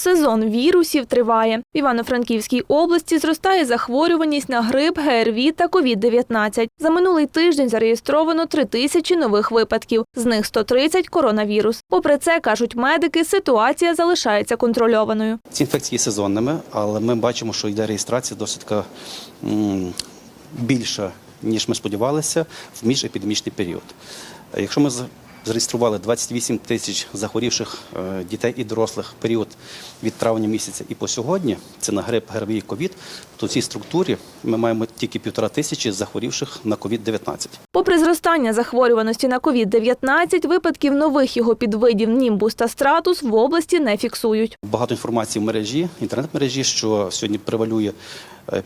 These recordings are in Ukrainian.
Сезон вірусів триває. В Івано-Франківській області зростає захворюваність на грип, ГРВІ та COVID-19. За минулий тиждень зареєстровано 3 тисячі нових випадків, з них 130 – коронавірус. Попри це, кажуть медики, ситуація залишається контрольованою. Ці інфекції сезонними, але ми бачимо, що йде реєстрація досить більша, ніж ми сподівалися, в міжепідемічний період. Якщо ми зареєстрували 28 тисяч захворівших е, дітей і дорослих в період від травня місяця і по сьогодні, це на грип, ГРВІ і ковід, то в цій структурі ми маємо тільки півтора тисячі захворівших на ковід-19. Попри зростання захворюваності на COVID-19, випадків нових його підвидів німбус та стратус в області не фіксують. Багато інформації в мережі, інтернет-мережі, що сьогодні превалює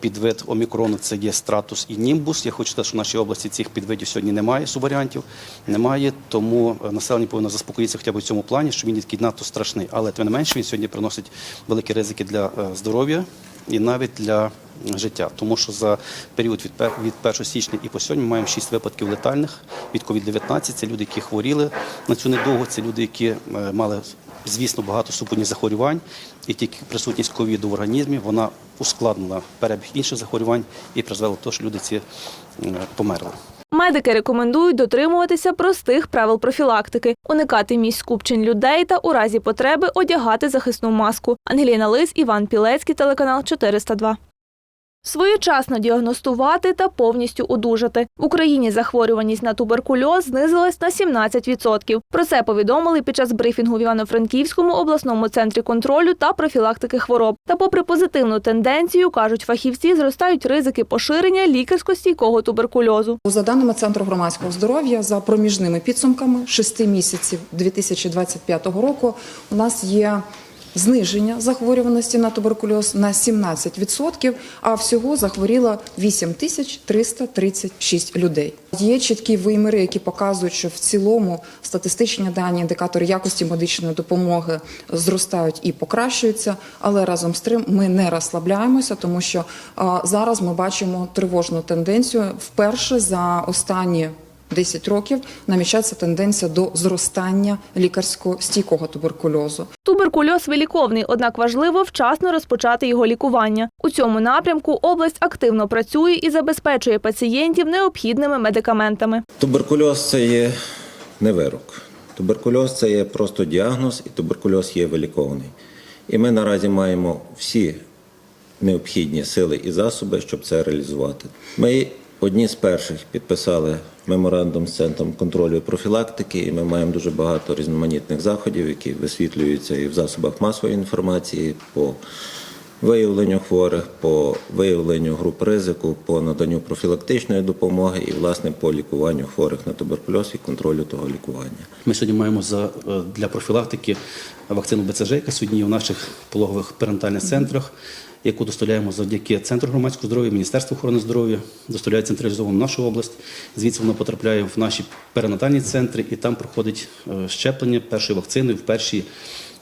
підвид омікрону, це є стратус і німбус. Я хочу сказати, що в нашій області цих підвидів сьогодні немає, субваріантів немає, тому е, населення повинно заспокоїтися хоча б в цьому плані, що він такий надто страшний. Але тим не менше він сьогодні приносить великі ризики для е, здоров'я і навіть для життя. Тому що за період від пер- від 1 січня і по сьогодні ми маємо 6 випадків летальних від COVID-19. Це люди, які хворіли на цю недовго, це люди, які е, мали звісно, багато супутніх захворювань, і тільки присутність ковіду в організмі вона ускладнила перебіг інших захворювань і призвела до того, що люди ці померли. Медики рекомендують дотримуватися простих правил профілактики, уникати місць скупчень людей та у разі потреби одягати захисну маску. Ангеліна Лис, Іван Пілецький, телеканал 402. Своєчасно діагностувати та повністю одужати. В Україні захворюваність на туберкульоз знизилась на 17%. Про це повідомили під час брифінгу в Івано-Франківському обласному центрі контролю та профілактики хвороб. Та попри позитивну тенденцію, кажуть фахівці, зростають ризики поширення лікарсько-стійкого туберкульозу. За даними Центру громадського здоров'я, за проміжними підсумками 6 місяців 2025 року у нас є зниження захворюваності на туберкульоз на 17%, а всього захворіло 8336 людей. Є чіткі виміри, які показують, що в цілому статистичні дані, індикатори якості медичної допомоги зростають і покращуються, але разом з тим ми не розслабляємося, тому що зараз ми бачимо тривожну тенденцію. Вперше за останні 10 років намічається тенденція до зростання лікарського стійкого туберкульозу. Туберкульоз виліковний, однак важливо вчасно розпочати його лікування. У цьому напрямку область активно працює і забезпечує пацієнтів необхідними медикаментами. Туберкульоз це є не вирок. Туберкульоз це є просто діагноз, і туберкульоз є вилікований. І ми наразі маємо всі необхідні сили і засоби, щоб це реалізувати. Ми одні з перших підписали меморандум з центром контролю і профілактики, і ми маємо дуже багато різноманітних заходів, які висвітлюються і в засобах масової інформації по виявленню хворих, по виявленню груп ризику, по наданню профілактичної допомоги і, власне, по лікуванню хворих на туберкульоз і контролю того лікування. Ми сьогодні маємо за, е, для профілактики вакцину БЦЖ, яка сьогодні є в наших пологових перинатальних центрах, яку доставляємо завдяки Центру громадського здоров'я, Міністерству охорони здоров'я, доставляє централізовано нашу область. Звідси вона потрапляє в наші перинатальні центри і там проходить е, щеплення першої вакцини в перші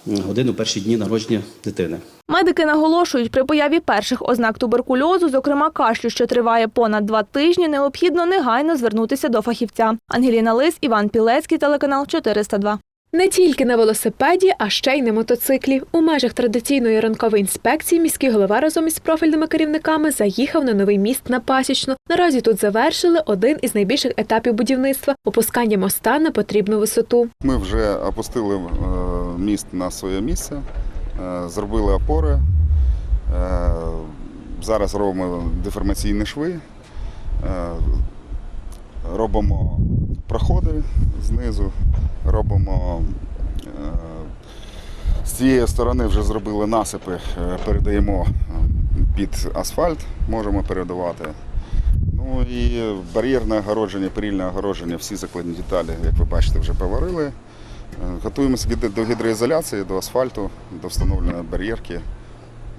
години, в перші дні народження дитини. Медики наголошують, при появі перших ознак туберкульозу, зокрема кашлю, що триває понад два тижні, необхідно негайно звернутися до фахівця. Ангеліна Лис, Іван Пілецький, телеканал 402. Не тільки на велосипеді, а ще й на мотоциклі. У межах традиційної ранкової інспекції міський голова разом із профільними керівниками заїхав на новий міст на Пасічну. Наразі тут завершили один із найбільших етапів будівництва опускання моста на потрібну висоту. Ми вже опустили е, міст на своє місце, е, зробили опори. Е, Зараз робимо деформаційні шви, робимо проходи знизу, робимо е, з цієї сторони вже зробили насипи, е, передаємо е, під асфальт, можемо передавати. Ну і бар'єрне огородження, перільне огородження, всі закладні деталі, як ви бачите, вже поварили. Готуємося до гідроізоляції, до асфальту, до встановлення бар'єрки,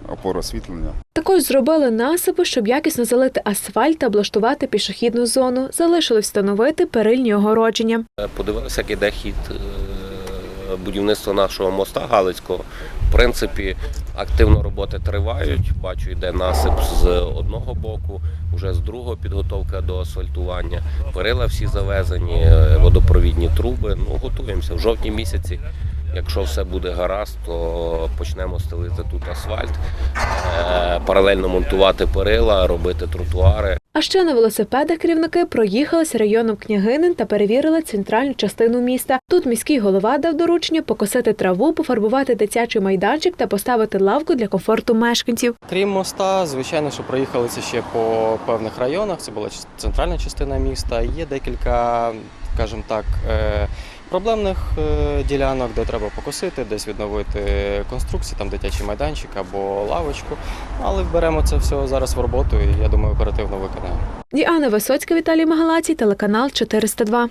опор освітлення. Також зробили насипи, щоб якісно залити асфальт та облаштувати пішохідну зону. Залишилось встановити перильні огородження. Подивилися, як іде хід е, будівництва нашого моста Галицького. В принципі, активно роботи тривають. Бачу, йде насип з одного боку, вже з другого підготовка до асфальтування. Перила всі завезені, е, водопровідні труби. Ну, готуємося. В жовтні місяці Якщо все буде гаразд, то почнемо стелити тут асфальт, е, паралельно монтувати перила, робити тротуари. А ще на велосипедах керівники проїхалися районом княгинин та перевірили центральну частину міста. Тут міський голова дав доручення покосити траву, пофарбувати дитячий майданчик та поставити лавку для комфорту мешканців. Крім моста, звичайно, що проїхалися ще по певних районах. Це була центральна частина міста. Є декілька, скажімо так, е, проблемних е, ділянок, де треба покосити, десь відновити конструкції, там дитячий майданчик або лавочку. Але беремо це все зараз в роботу і я думаю, оперативно виконаємо. Діана Висоцька, Віталій Магалацій, телеканал 402.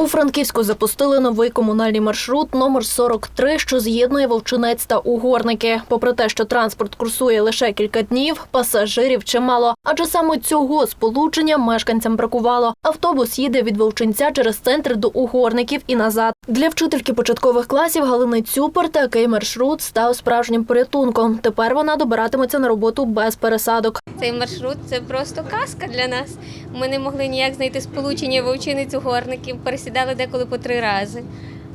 У Франківську запустили новий комунальний маршрут номер 43, що з'єднує Вовчинець та Угорники. Попри те, що транспорт курсує лише кілька днів, пасажирів чимало. Адже саме цього сполучення мешканцям бракувало. Автобус їде від Вовчинця через центр до Угорників і назад. Для вчительки початкових класів Галини Цюпер такий маршрут став справжнім порятунком. Тепер вона добиратиметься на роботу без пересадок. Цей маршрут це просто казка для нас. Ми не могли ніяк знайти сполучення вовчиниць угорників, пересідали деколи по три рази.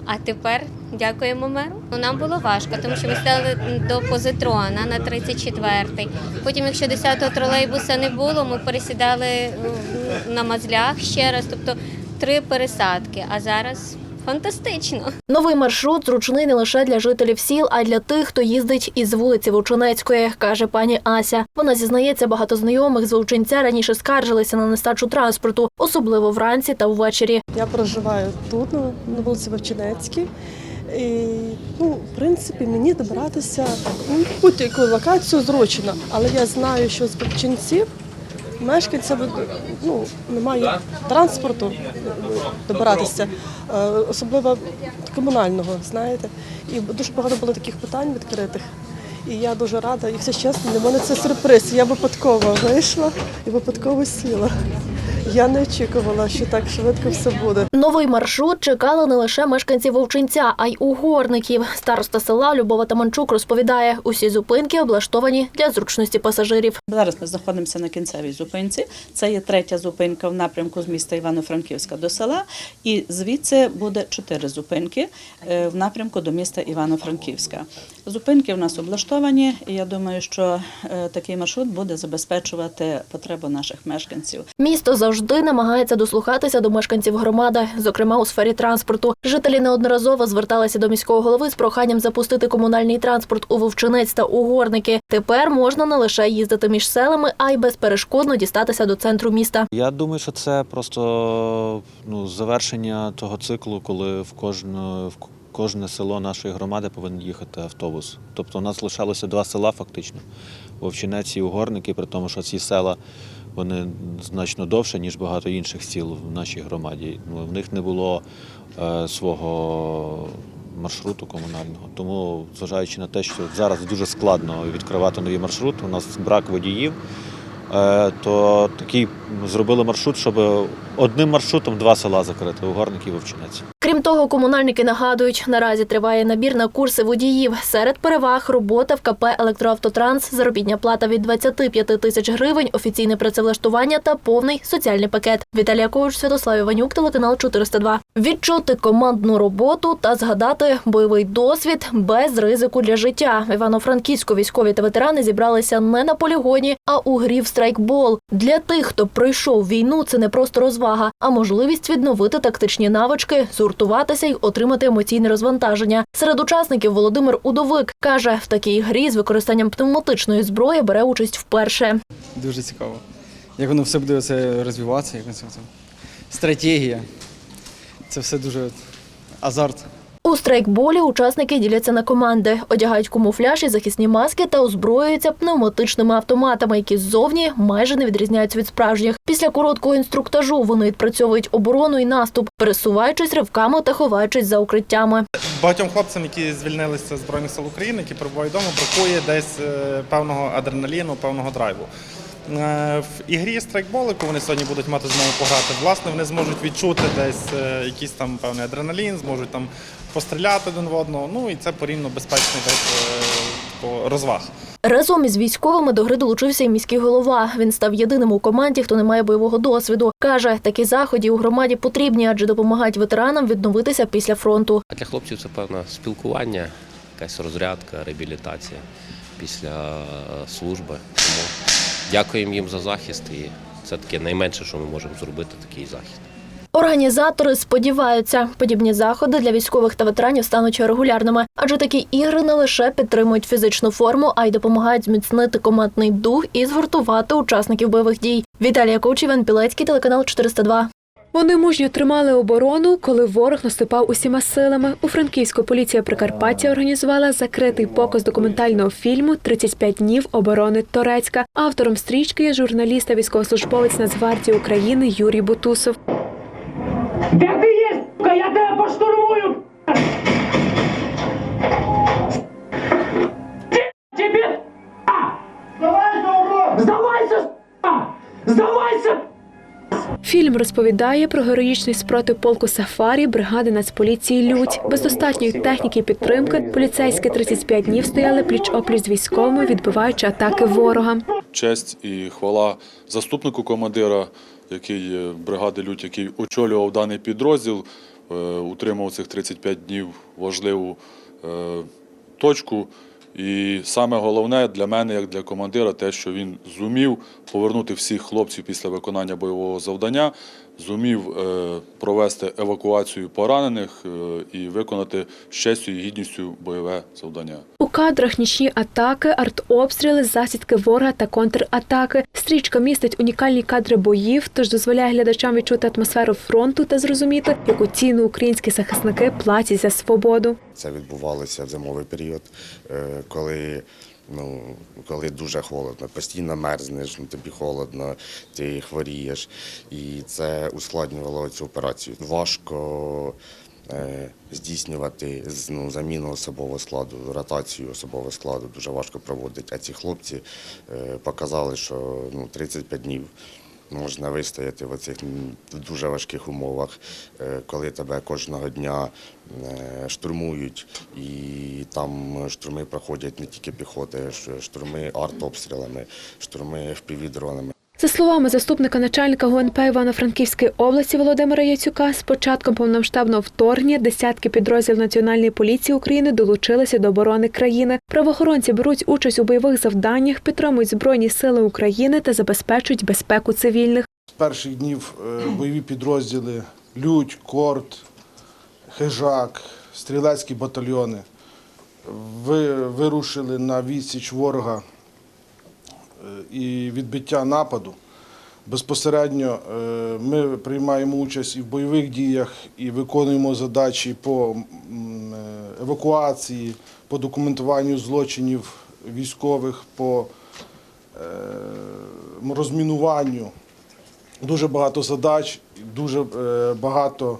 А тепер дякуємо меру. Ну, нам було важко, тому що ми стали до позитрона на 34-й. Потім, якщо 10-го тролейбуса не було, ми пересідали на мазлях ще раз, тобто три пересадки. А зараз фантастично. Новий маршрут зручний не лише для жителів сіл, а й для тих, хто їздить із вулиці Вовчинецької, каже пані Ася. Вона зізнається, багато знайомих з Вовчинця раніше скаржилися на нестачу транспорту, особливо вранці та ввечері. Я проживаю тут, на вулиці Вовчинецькій. І, ну, в принципі, мені добиратися ну, в будь-яку локацію зручно. Але я знаю, що з Вовчинців мешканцям ну, немає транспорту добиратися, е, особливо комунального, знаєте. І дуже багато було таких питань відкритих. І я дуже рада, якщо чесно, для мене це сюрприз. Я випадково вийшла і випадково сіла. Я не очікувала, що так швидко все буде. Новий маршрут чекали не лише мешканці Вовчинця, а й угорників. Староста села Любова Таманчук розповідає, усі зупинки облаштовані для зручності пасажирів. Зараз ми знаходимося на кінцевій зупинці. Це є третя зупинка в напрямку з міста Івано-Франківська до села. І звідси буде чотири зупинки е, в напрямку до міста Івано-Франківська. Зупинки в нас облаштовані, і я думаю, що е, такий маршрут буде забезпечувати потребу наших мешканців. Місто завжди намагається дослухатися до мешканців громади, зокрема у сфері транспорту. Жителі неодноразово зверталися до міського голови з проханням запустити комунальний транспорт у Вовчинець та Угорники. Тепер можна не лише їздити між селами, а й безперешкодно дістатися до центру міста. Я думаю, що це просто ну, завершення того циклу, коли в кожне, в кожне село нашої громади повинен їхати автобус. Тобто у нас лишалося два села фактично Вовчинець і Угорники, при тому, що ці села вони значно довше, ніж багато інших сіл в нашій громаді. Ну, В них не було е, свого маршруту комунального. Тому, зважаючи на те, що зараз дуже складно відкривати нові маршрути, у нас брак водіїв. Е, то такий зробили маршрут, щоб одним маршрутом два села закрити Угорник і Вовчинець. Крім того, комунальники нагадують, наразі триває набір на курси водіїв. Серед переваг робота в КП «Електроавтотранс», заробітня плата від 25 тисяч гривень, офіційне працевлаштування та повний соціальний пакет. Віталія Кович, Святослав Іванюк, телеканал 402. Відчути командну роботу та згадати бойовий досвід без ризику для життя. Івано-Франківську військові та ветерани зібралися не на полігоні, а у грі в страйкбол. Для тих, хто пройшов війну, це не просто розвага, а можливість відновити тактичні навички, згуртуватися й отримати емоційне розвантаження. Серед учасників Володимир Удовик каже, в такій грі з використанням пневматичної зброї бере участь вперше. Дуже цікаво. Як воно все буде це розвиватися, як це стратегія. Це все дуже азарт. У страйкболі учасники діляться на команди, одягають камуфляж і захисні маски та озброюються пневматичними автоматами, які ззовні майже не відрізняються від справжніх. Після короткого інструктажу вони відпрацьовують оборону і наступ, пересуваючись ривками та ховаючись за укриттями. Багатьом хлопцям, які звільнилися з Збройних сил України, які перебувають вдома, бракує десь е, певного адреналіну, певного драйву. Е, В ігрі страйкбол, яку вони сьогодні будуть мати змогу пограти, власне, вони зможуть відчути десь е, якийсь там певний адреналін, зможуть там постріляти один в одного. Ну і це порівняно безпечний е, розваг. Разом із військовими до гри долучився і міський голова. Він став єдиним у команді, хто не має бойового досвіду. Каже, такі заходи у громаді потрібні, адже допомагають ветеранам відновитися після фронту. Для хлопців це певне спілкування, якась розрядка, реабілітація після е, служби. Тому дякуємо їм за захист, і це таке найменше, що ми можемо зробити, такий захист. Організатори сподіваються, подібні заходи для військових та ветеранів стануть регулярними, адже такі ігри не лише підтримують фізичну форму, а й допомагають зміцнити командний дух і згуртувати учасників бойових дій. Віталія Коуч, Іван Пілецький, телеканал 402. Вони мужньо тримали оборону, коли ворог наступав усіма силами. У Франківську поліція Прикарпаття організувала закритий показ документального фільму «35 днів оборони Торецька. Автором стрічки є журналіст та військовослужбовець Нацгвардії України Юрій Бутусов. Розповідає про героїчний спротив полку Сафарі бригади Нацполіції Людь. Без достатньої техніки підтримки поліцейські 35 днів стояли пліч опліч з військовими, відбиваючи атаки ворога. честь і хвала заступнику командира, який е, бригади Людь, який очолював даний підрозділ, е, утримав цих 35 днів важливу е, точку. І саме головне для мене, як для командира, те, що він зумів повернути всіх хлопців після виконання бойового завдання, зумів е, провести евакуацію поранених е, і виконати з честю і гідністю бойове завдання. Кадрах нічні атаки, артобстріли, засідки ворога та контратаки. Стрічка містить унікальні кадри боїв, тож дозволяє глядачам відчути атмосферу фронту та зрозуміти, яку ціну українські захисники платять за свободу. Це відбувалося в зимовий період, е, коли, ну, коли дуже холодно, постійно мерзнеш, ну, тобі холодно, ти хворієш. І це ускладнювало цю операцію. Важко здійснювати з- ну, заміну особового складу, ротацію особового складу дуже важко проводити. А ці хлопці е, показали, що ну, 35 днів. Можна вистояти в цих дуже важких умовах, е, коли тебе кожного дня е, штурмують, і там штурми проходять не тільки піхоти, штурми артобстрілами, штурми впівдронами. Словами заступника начальника ГУНП Івано-Франківської області Володимира Яцюка, з початком повномасштабного вторгнення десятки підрозділів Національної поліції України долучилися до оборони країни. Правоохоронці беруть участь у бойових завданнях, підтримують збройні сили України та забезпечують безпеку цивільних. З перших днів е, бойові підрозділи Людь, Корт, Хижак, стрілецькі батальйони ви- вирушили на відсіч ворога е, і відбиття нападу. Безпосередньо е, ми приймаємо участь і в бойових діях, і виконуємо задачі по е, евакуації, по документуванню злочинів військових, по е, розмінуванню. Дуже багато задач, дуже багато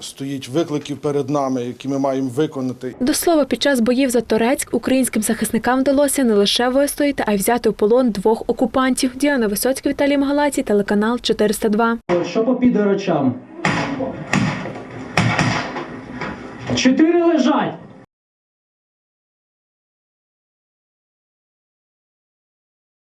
стоїть викликів перед нами, які ми маємо виконати. До слова, під час боїв за Торецьк українським захисникам вдалося не лише вистояти, а й взяти в полон двох окупантів. Діана Висоцька, Віталій Магалаці, телеканал 402. Що по підорочам? Чотири лежать.